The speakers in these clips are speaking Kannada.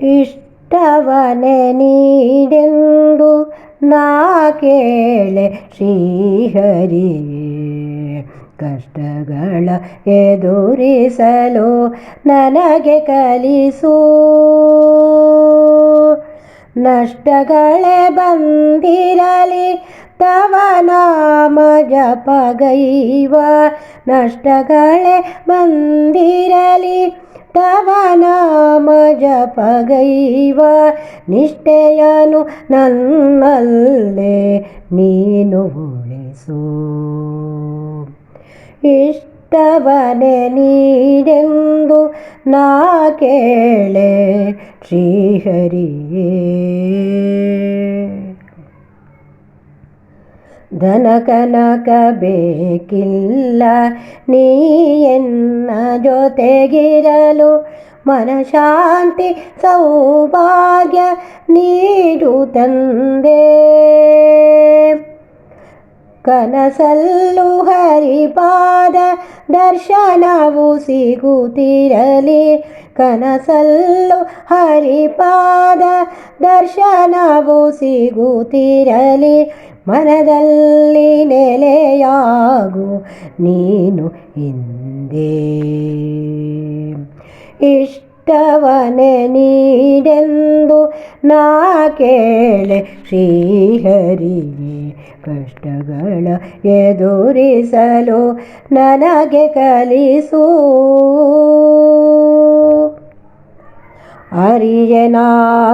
ಇಷ್ಟವನೆ ನೀಡೆಂದು ನಾ ಕೇಳೆ ಶ್ರೀಹರಿ. ಕಷ್ಟಗಳ ಎದುರಿಸಲು ನನಗೆ ಕಲಿಸು. ನಷ್ಟಗಳೇ ಬಂದಿರಲಿ ತವ ನಾಮ ಜಪಗೈವ ನಷ್ಟಗಳೇ ಬಂದಿರಲಿ ತವ ನಾಮ ಜಪಗೈವ ನಿಷ್ಠೆಯನು ನನ್ನಲ್ಲೇ, ನೀನು ಉಳಿಸು. ಇಷ್ಟವನೆ ನೀಡೆಂದು ನಾ ಕೇಳೆ, ಶ್ರೀಹರಿಯೇ. ಧನ ಕನಕ ಬೇಕಿಲ್ಲ ನೀ ಎನ್ನ ಜೊತೆಗಿರಲು ಮನಶಾಂತಿ ಸೌಭಾಗ್ಯ ನೀಡು ತಂದೆ. ಕನಸಲ್ಲು ಹರಿಪಾದ ದರ್ಶನವು ಸಿಗುತ್ತಿರಲಿ. ಕನಸಲ್ಲು ಹರಿಪಾದ ದರ್ಶನವು ಸಿಗುತ್ತಿರಲಿ. ಮನದಲ್ಲಿ ನೆಲೆಯಾಗು ನೀನು ಹಿಂದೆ. ಇಷ್ಟವನೆ ನೀಡೆಂದು ನಾ ಕೇಳೆ ಶ್ರೀಹರಿ ಕಷ್ಟಗಳ ಎದುರಿಸಲು ನನಗೆ ಕಲಿಸು. ಅರಿಯನ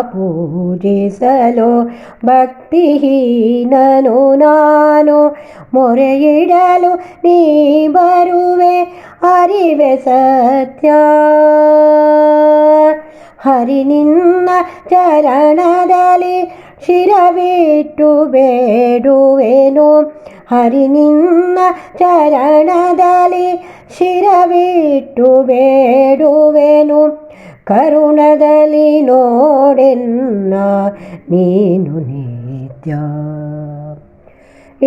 ಪೂಜಿಸಲು ಭಕ್ತಿಹೀನನು ನಾನು. ಮೊರೆಯಿಡಲು ನೀ ಬರುವೆ, ಅರಿವೆ ಸತ್ಯ. ಹರಿ ನಿನ್ನ ಚರಣದಲ್ಲಿ ಶಿರವಿಟ್ಟು ಬೇಡುವೆನು ಹರಿ ನಿನ್ನ ಚರಣದಲ್ಲಿ ಶಿರವಿಟ್ಟು ಬೇಡುವೆನು ಕರುಣದಲ್ಲಿ ನೋಡೆನ್ನ ನೀನು ನಿತ್ಯ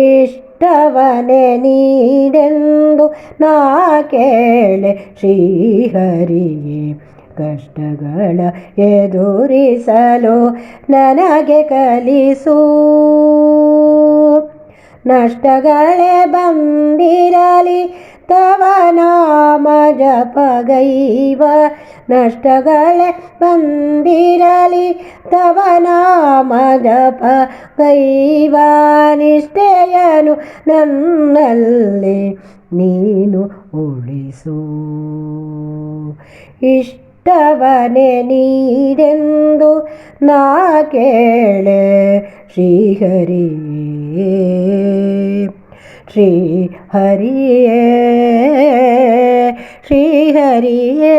ಇಷ್ಟವನೆ ನೀಡೆಂದು ನಾ ಕೇಳೆ ಶ್ರೀಹರಿಯೇ ಕಷ್ಟಗಳ ಎದುರಿಸಲು ನನಗೆ ಕಲಿಸು. ನಷ್ಟಗಳೇ ಬಂದಿರಲಿ, ತವ ನಾಮ ಜಪಗೈವ ನಷ್ಟಗಳೇ ಬಂದಿರಲಿ, ತವ ನಾಮ ಜಪ ಗೈವ. ನಿಷ್ಠೆಯನು ನನ್ನಲ್ಲಿ, ನೀನು ಉಳಿಸು. ಇಷ್ಟವನೆ ನೀಡೆಂದು ನಾ ಕೇಳೆ ಶ್ರೀಹರಿಯೇ ಶ್ರೀ ಹರಿಯೇ ಶ್ರೀ ಹರಿಯೇ